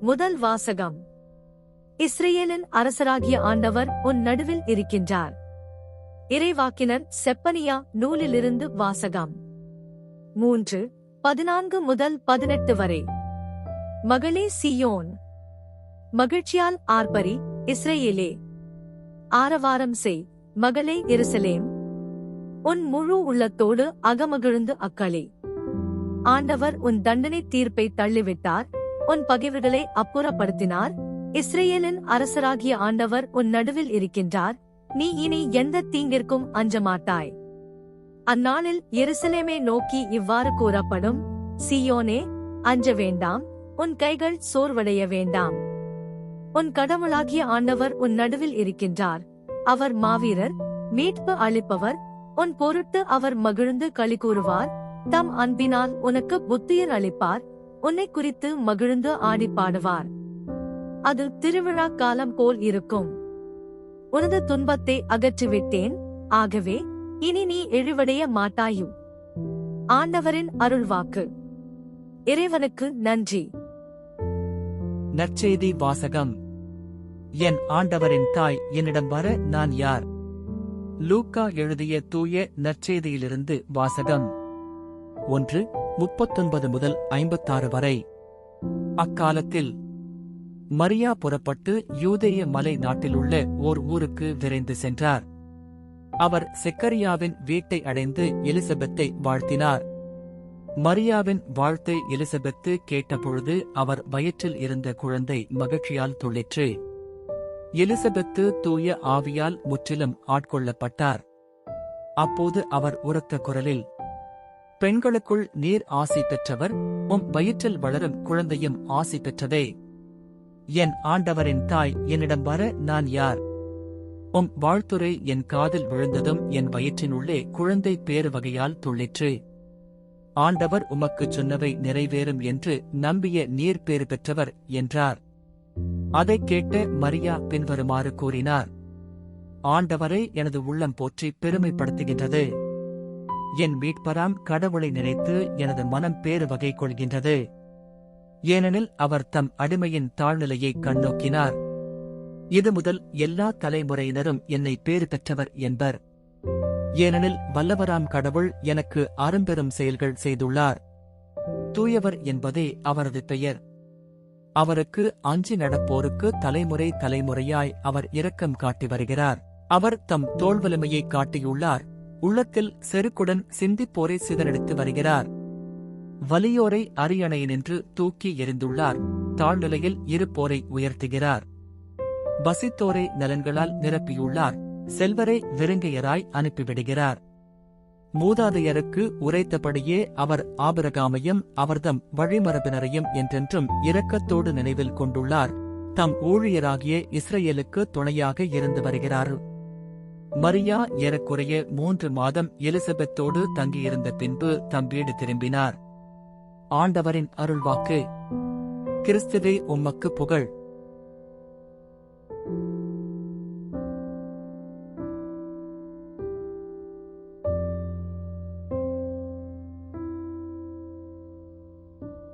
முதல் வாசகம். இஸ்ரேலின் அரசராகிய ஆண்டவர் உன் நடுவில் இருக்கின்றார். இறைவாக்கினர் செப்பனியா நூலிலிருந்து வாசகம். மூன்று பதினான்கு முதல் பதினெட்டு வரை. மகளே சியோன். மகிழ்ச்சியால் ஆர்பரி இஸ்ரேலே. ஆரவாரம் செய். மகளே எருசலேம் உன் முழு உள்ளத்தோடு அகமகிழ்ந்து அக்களே. ஆண்டவர் உன் தண்டனை தீர்ப்பை தள்ளிவிட்டார் உன் பகைவர்களை அப்புறப்படுத்தினார். இஸ்ரேலின் அரசராகிய ஆண்டவர் உன் நடுவில் இருக்கின்றார் நீ இனி எந்த தீங்கிற்கும் அஞ்ச மாட்டாய் அந்நாளில் எருசலேமை நோக்கி இவ்வாறு கூறப்படும் சியோனே அஞ்ச வேண்டாம் உன் கைகள் சோர்வடைய வேண்டாம். உன் கடவுளாகிய ஆண்டவர் உன் நடுவில் இருக்கின்றார் அவர் மாவீரர் மீட்பு அளிப்பவர் உன் பொருட்டு அவர் மகிழ்ந்து களி கூறுவார் தம் அன்பினால் உனக்கு புத்தியர் அளிப்பார் உன்னை குறித்து மகிழ்ந்து ஆடி பாடுவார். அது திருவிழா காலம் போல் இருக்கும். உனது துன்பத்தை அகற்றிவிட்டேன் ஆகவே இனி நீ இழிவடைய மாட்டாயும் ஆண்டவரின் அருள்வாக்கு. இறைவனுக்கு நன்றி. நற்செய்தி வாசகம். என் ஆண்டவரின் தாய் என்னிடம் வர நான் யார்? லூக்கா எழுதிய தூய நற்செய்தியிலிருந்து வாசகம். ஒன்று முப்பத்தொன்பது முதல் ஐம்பத்தாறு வரை. அக்காலத்தில் மரியா புறப்பட்டு யூதேய மலை நாட்டிலுள்ள ஓர் ஊருக்கு விரைந்து சென்றார். அவர் செக்கரியாவின் வீட்டை அடைந்து எலிசபெத்தை வாழ்த்தினார். மரியாவின் வாழ்த்தை எலிசபெத்து கேட்டபொழுது அவர் வயிற்றில் இருந்த குழந்தை மகிழ்ச்சியால் துள்ளிற்று. எலிசபெத்து தூய ஆவியால் முற்றிலும் ஆட்கொள்ளப்பட்டார். அப்போது அவர் உரத்த குரலில் பெண்களுக்குள் நீர் ஆசி பெற்றவர் உம் வயிற்றில் வளரும் குழந்தையும் ஆசி பெற்றதே. என் ஆண்டவரின் தாய் என்னிடம் வர நான் யார்? உம் வாழ்த்துரை என் காதில் விழுந்ததும் என் வயிற்றின் உள்ளே குழந்தை பேறு வகையால் துள்ளிற்று. ஆண்டவர் உமக்குச் சொன்னவை நிறைவேறும் என்று நம்பிய நீர் பேறு பெற்றவர் என்றார். அதைக் கேட்ட மரியா பின்வருமாறு கூறினார் ஆண்டவரை எனது உள்ளம் போற்றி பெருமைப்படுத்துகின்றது. என் மீட்பராம் கடவுளை நினைத்து எனது மனம் பேறு வகை கொள்கின்றது. ஏனெனில் அவர் தம் அடிமையின் தாழ்நிலையை கண்ணோக்கினார். இது முதல் எல்லா தலைமுறையினரும் என்னை பேறு பெற்றவர் என்பர். ஏனெனில் வல்லவராம் கடவுள் எனக்கு அரும்பெரும் செயல்கள் செய்துள்ளார். தூயவர் என்பதே அவரது பெயர். அவருக்கு அஞ்சி நடப்போருக்கு தலைமுறை தலைமுறையாய் அவர் இரக்கம் காட்டி வருகிறார். அவர் தம் தோல்வலிமையை காட்டியுள்ளார். உள்ளத்தில் செருக்குடன் சிந்திப்போரை சிதறடித்து வருகிறார். வலியோரை அரியணையினின்று தூக்கி எறிந்துள்ளார். தாழ்நிலையில் இருப்போரை உயர்த்துகிறார். பசித்தோரை நலன்களால் நிரப்பியுள்ளார். செல்வரை விருங்கையராய் அனுப்பிவிடுகிறார். மூதாதையருக்கு உரைத்தபடியே அவர் ஆபிரகாமையும் அவர்தம் வழிமரபினரையும் என்றென்றும் இரக்கத்தோடு நினைவில் கொண்டுள்ளார். தம் ஊழியராகிய இஸ்ரேலுக்கு துணையாக இருந்து வருகிறார். மரியா ஏறக்குறைய மூன்று மாதம் எலிசபெத்தோடு தங்கியிருந்த பின்பு தம் வீடு திரும்பினார். ஆண்டவரின் அருள்வாக்கு. கிறிஸ்துவே உம்மக்கு புகழ்.